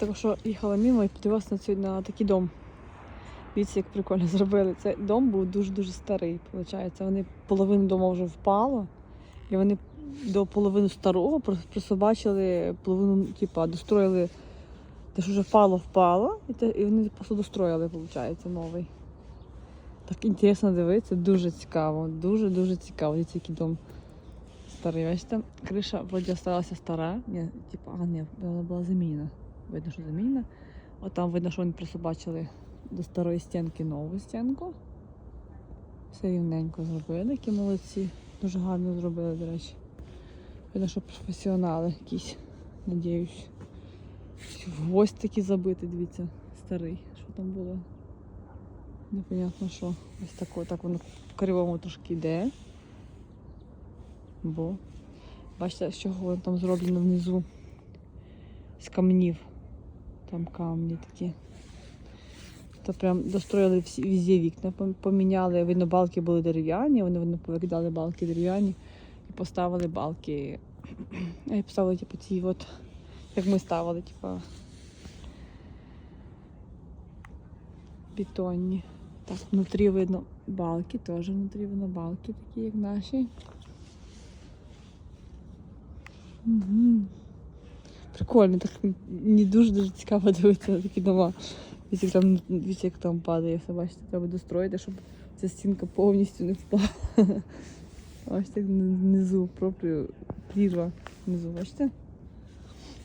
Так що їхала мимо і подивилася на, цю, на такий дом. Дивіться, як прикольно зробили. Цей дом був дуже-дуже старий, виходить. Вони половину дому вже впало, і вони до половини старого прос- просто бачили половину, типа, достроїли те, що вже впало, впало, і, те, і вони просто достроїли, виходить, новий. Так інтересно дивитися, дуже цікаво, дуже-дуже цікаво. Дивіться, який дом старий. Бачите, криша вроді залишилася стара. Ні, типа, а ні, вона була замінена. Видно, що замінена. От там видно, що вони просто бачили до старої стінки нову стінку. Все рівненько зробили, які молодці. Дуже гарно зробили, до речі. Видно, що професіонали якісь, надіюсь. Гвоздь такий забитий, дивіться, старий. Що там було? Непонятно що. Ось тако, так воно кривому трошки йде. Бо бачите, з чого воно там зроблено внизу. З камнів. Там камні такі. То прям достроїли всі везде вікна, поміняли. Видно, балки були дерев'яні, вони видно, повикидали балки дерев'яні і поставили балки. І поставили, типу, ці от, як ми ставили, типу, бетонні. Так, внутрі видно балки, теж внутрі видно балки такі, як наші. Угу. Прикольно, так не дуже-дуже цікаво дивитися на такі дома. Дивіться, як там, як там падає, все бачите, треба достроїти, щоб ця стінка повністю не впала. Як внизу, пропрю прірва внизу, бачите?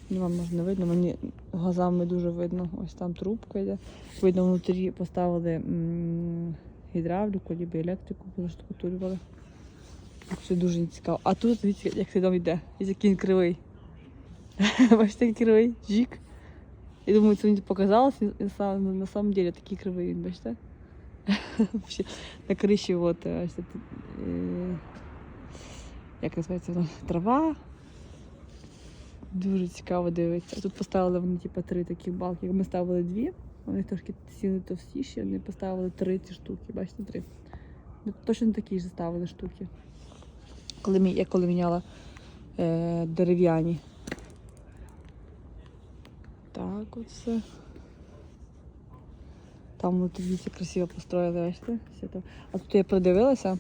Ну, вам може не видно, мені глазами дуже видно. Ось там трубка йде. Видно, внутрі поставили м, гідравліку, або електрику, заштукатурювали. Так що дуже цікаво. А тут, дивіться, як цей дом йде. Який він кривий. Який кривий? Жік. Я думаю, це мені показалось, на самом, деле такий кривий він, бачите? Вообще, на криші от, е, ось тут, е, як називається воно, трава. Дуже цікаво дивитися. Тут поставили вони типу, три такі балки. Ми ставили дві, вони трошки сіли товстіші, вони поставили три ці штуки. Бачите, три. Ну, Точно такі ж ставили штуки. Коли, я коли міняла е, дерев'яні. Так, от все. Там внутрі дивіться, красиво построїли, бачите? Все там. А тут я подивилася,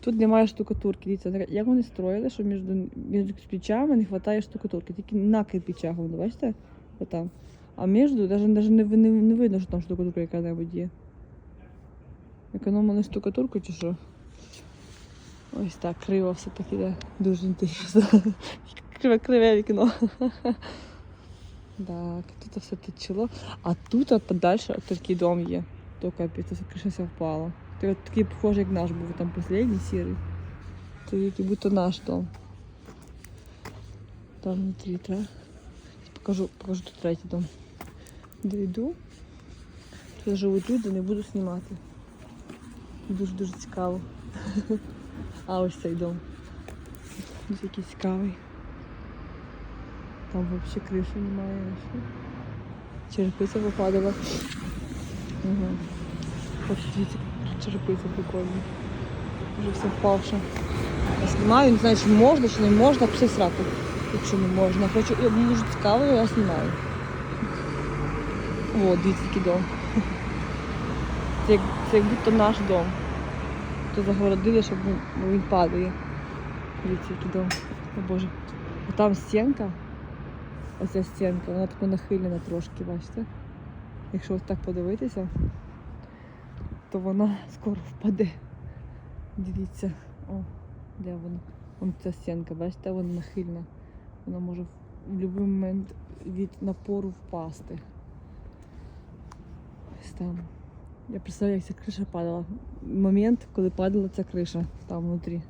тут немає штукатурки. Дивіться, як вони строїли, що між, між кирпичами не вистачає штукатурки. Тільки на кирпичах воно, бачите? Отам. А між навіть не, не, не видно, що там штукатурка яка-небудь є. Економили штукатурку чи що? Ось так, криво все так іде. Дуже інтересно. Криве криве вікно. Так, тут все течело. А тут от подальше от такий дом є. То капець, це криша вся впала. Ти от такий похожий, як наш був, там последній сірий. То як будто наш дом. Там внутрі треба. Покажу, покажу тут третій дом. Дойду. Тут живуть люди, не буду знімати. Дуже-дуже цікаво. А ось цей дом. Ось який цікавий. Там взагалі криші немає. вообще. Черепиця випадала. Угу. Ось дивіться, черепиця прикольна. Вже все впавше. Я знімаю, не знаю, чи можна, чи не можна, пішли сраку, якщо не можна. Хочу, я дуже цікаво, я знімаю. О, дивіться, який дом. Це як, це як будто наш дом. То загородили, щоб він падає. Дивіться, який дом. О Боже. А там стінка. Оця стінка, вона така нахилена трошки, бачите? Якщо ось так подивитися, то вона скоро впаде. Дивіться. О, де вона? Вон ця стінка, бачите, вона нахильна. Вона може в будь-який момент від напору впасти. Ось там. Я представляю, як ця криша падала. Момент, коли падала ця криша там внутрі.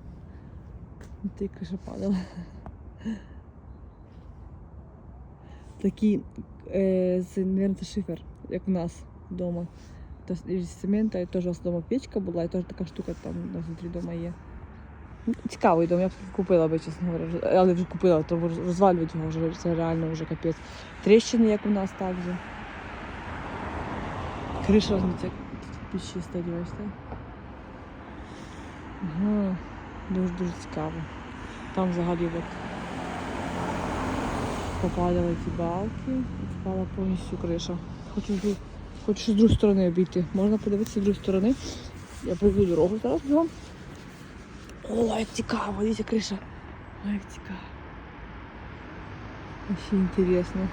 Внутрі криша падала. Такий е, з наверное, шифер, як у нас вдома. То есть із цемента, теж у нас вдома печка була, і теж така штука там у нас внутрі вдома є. Ну, Цікавий дом, я б купила би, чесно говоря, але вже купила, то роз- розвалюють його вже, це реально вже капець. Тріщини, як у нас так же. Криша розміться, пічі стоять, бачите? Ага, дуже-дуже цікаво. Там взагалі от попадали ці балки, впала повністю криша. Хочу, з хочу з другої сторони обійти. Можна подивитися з другої сторони. Я пройду дорогу зараз бігом. О, як цікаво, дивіться криша. Ой, як цікаво. Вообще інтересно.